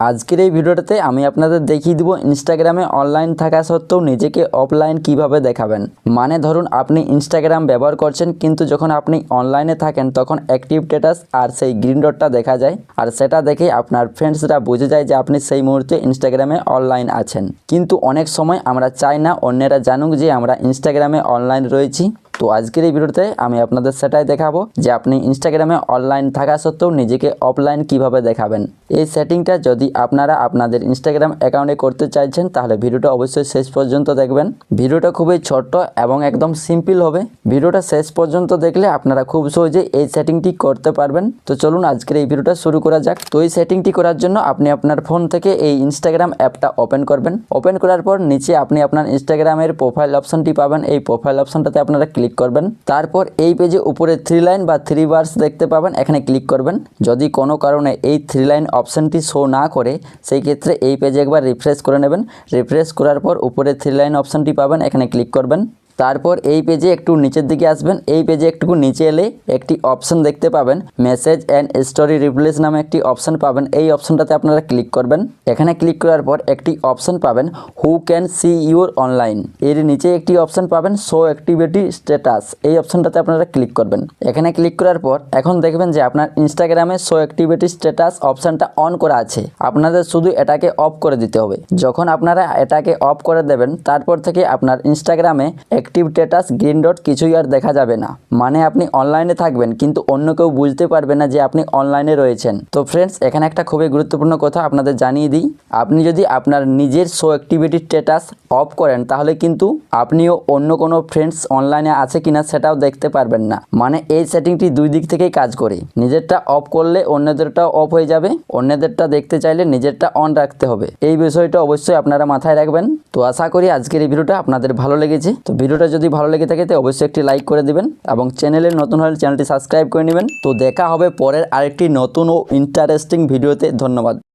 আজকের এই ভিডিওটাতে আমি আপনাদের দেখিয়ে দিব ইনস্টাগ্রামে অনলাইন থাকা সত্ত্বেও নিজেকে অফলাইন কীভাবে দেখাবেন। মানে ধরুন আপনি ইনস্টাগ্রাম ব্যবহার করছেন, কিন্তু যখন আপনি অনলাইনে থাকেন, তখন অ্যাক্টিভ স্ট্যাটাস আর সেই গ্রিন ডটটা দেখা যায়। আর সেটা দেখেই আপনার ফ্রেন্ডসরা বুঝে যায় যে আপনি সেই মুহূর্তে ইনস্টাগ্রামে অনলাইন আছেন। কিন্তু অনেক সময় আমরা চাই না অন্যেরা জানুক যে আমরা ইনস্টাগ্রামে অনলাইন রয়েছি। তো আজকের এই ভিডিওতে আমি আপনাদের সেটাই দেখাবো যে আপনি ইনস্টাগ্রামে অনলাইন থাকা সত্ত্বেও নিজেকে অফলাইন কীভাবে দেখাবেন। এই সেটিংটা যদি আপনারা আপনাদের ইনস্টাগ্রাম অ্যাকাউন্টে করতে চাইছেন, তাহলে ভিডিওটা অবশ্যই শেষ পর্যন্ত দেখবেন। ভিডিওটা খুবই ছোট্ট এবং একদম সিম্পল হবে। ভিডিওটা শেষ পর্যন্ত দেখলে আপনারা খুব সহজে এই সেটিংটি করতে পারবেন। তো চলুন আজকের এই ভিডিওটা শুরু করা যাক। তো এই সেটিংটি করার জন্য আপনি আপনার ফোন থেকে এই ইনস্টাগ্রাম অ্যাপটা ওপেন করবেন। ওপেন করার পর নিচে আপনি আপনার ইনস্টাগ্রামের প্রোফাইল অপশনটি পাবেন। এই প্রোফাইল অপশনটাতে আপনারা ক্লিক করবেন। তারপর এই পেজে উপরে থ্রি লাইন বা থ্রি বার্স দেখতে পাবেন। এখানে ক্লিক করবেন। যদি কোনো কারণে এই থ্রি লাইন অপশনটি শো না করে, সেই ক্ষেত্রে এই পেজে একবার রিফ্রেশ করে নেবেন। রিফ্রেশ করার পর উপরে থ্রি লাইন অপশনটি পাবেন। এখানে ক্লিক করবেন। তারপর এই পেজে একটু নিচের দিকে আসবেন। এই পেজে একটু নিচে এলে একটি অপশন দেখতে পাবেন। মেসেজ অ্যান্ড স্টোরি রিপ্লেস নামে একটি অপশন পাবেন। এই অপশনটাতে আপনারা ক্লিক করবেন। এখানে ক্লিক করার পর একটি অপশন পাবেন who can see your online এর নিচে একটি অপশন পাবেন শো অ্যাক্টিভিটি স্ট্যাটাস এই অপশনটাতে আপনারা ক্লিক করবেন। এখানে ক্লিক করার পর এখন দেখবেন যে আপনার ইনস্টাগ্রামে শো অ্যাক্টিভিটি স্ট্যাটাস অপশনটা অন করা আছে। আপনাদের শুধু এটাকে অফ করে দিতে হবে। যখন আপনারা এটাকে অফ করে দেবেন, তারপর থেকে আপনার ইনস্টাগ্রামে অ্যাক্টিভ স্ট্যাটাস গ্রিন ডট কিছুই আর দেখা যাবে না। মানে আপনি অনলাইনে থাকবেন, কিন্তু অন্য কেউ বুঝতে পারবে না যে আপনি অনলাইনে রয়েছেন। তো ফ্রেন্ডস এখানে একটা খুবই গুরুত্বপূর্ণ কথা আপনাদের জানিয়ে দিই। আপনি যদি আপনার নিজের শো অ্যাক্টিভিটি স্ট্যাটাস অফ করেন, তাহলে কিন্তু আপনিও অন্য কোনো ফ্রেন্ডস অনলাইনে আছে কিনা সেটাও দেখতে পারবেন না। মানে এই সেটিংটি দুই দিক থেকেই কাজ করে। নিজেরটা অফ করলে অন্যদেরটাও অফ হয়ে যাবে। অন্যদেরটা দেখতে চাইলে নিজেরটা অন রাখতে হবে। এই বিষয়টা অবশ্যই আপনারা মাথায় রাখবেন। তো আশা করি আজকের এই ভিডিওটা আপনাদের ভালো লেগেছে। তো ভিডিওটা যদি ভালো লেগে থাকে অবশ্যই একটি লাইক করে দিবেন এবং চ্যানেলে নতুন হলে চ্যানেলটি সাবস্ক্রাইব করে নেবেন। তো দেখা হবে পরের আরেকটি নতুন ও ইন্টারেস্টিং ভিডিওতে ধন্যবাদ।